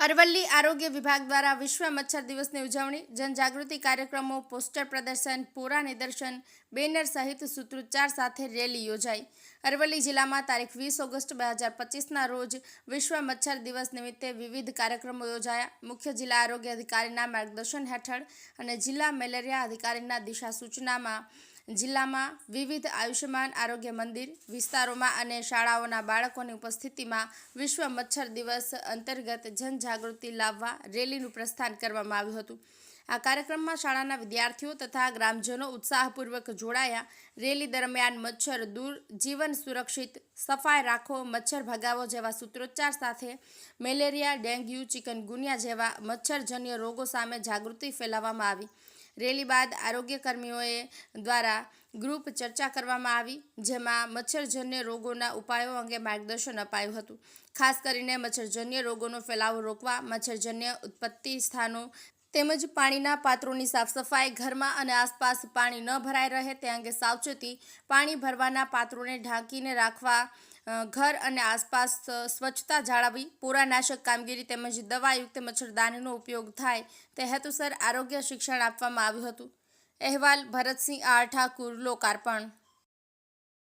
અરવલ્લી આરોગ્ય વિભાગ દ્વારા વિશ્વ મચ્છર દિવસની ઉજવણી, જનજાગૃતિ કાર્યક્રમો, પોસ્ટર પ્રદર્શન, પુરા નિદર્શન, બેનર સહિત સૂત્રોચ્ચાર સાથે રેલી યોજાઈ. અરવલ્લી જિલ્લામાં તારીખ વીસ ઓગસ્ટ બે હજાર પચીસના રોજ વિશ્વ મચ્છર દિવસ નિમિત્તે વિવિધ કાર્યક્રમો યોજાયા. મુખ્ય જિલ્લા આરોગ્ય અધિકારીના માર્ગદર્શન હેઠળ અને જિલ્લા મેલેરિયા અધિકારીના દિશા સૂચનામાં જિલ્લામાં વિવિધ આયુષ્યમાન આરોગ્ય મંદિર વિસ્તારોમાં અને શાળાઓના બાળકોની ઉપસ્થિતિમાં વિશ્વ મચ્છર દિવસ અંતર્ગત જનજાગૃતિ લાવવા રેલીનું પ્રસ્થાન કરવામાં આવ્યું હતું. આ કાર્યક્રમમાં શાળાના વિદ્યાર્થીઓ તથા ગ્રામજનો ઉત્સાહપૂર્વક જોડાયા. રેલી દરમિયાન મચ્છર દૂર, જીવન સુરક્ષિત, સફાઈ રાખો, મચ્છર ભગાવો જેવા સૂત્રોચ્ચાર સાથે મેલેરિયા, ડેન્ગ્યુ, ચિકનગુનિયા જેવા મચ્છરજન્ય રોગો સામે જાગૃતિ ફેલાવવામાં આવી. રેલી બાદ આરોગ્ય કર્મીઓએ દ્વારા ગ્રુપ ચર્ચા કરવામાં આવી, જેમાં મચ્છરજન્ય રોગોના ઉપાયો અંગે માર્ગદર્શન અપાયું હતું. ખાસ કરીને મચ્છરજન્ય રોગોનો ફેલાવો રોકવા, મચ્છરજન્ય ઉત્પત્તિ સ્થાનો તેમજ પાણીના પાત્રોની સાફ સફાઈ ઘરમાં અને આસપાસ પાણી ન ભરાઈ રહે તે અંગે સાવચેતી પાણી ભરવાના પાત્રોને ઢાંકીને રાખવા ઘર અને આસપાસ સ્વચ્છતા જાળવવી, પૂરાનાશક કામગીરી તેમજ દવાયુક્ત મચ્છરદાનીનો ઉપયોગ થાય તે હેતુસર આરોગ્ય શિક્ષણ આપવામાં આવ્યું હતું. અહેવાલ ભરતસિંહ આર ઠાકુર, લોકાર્પણ.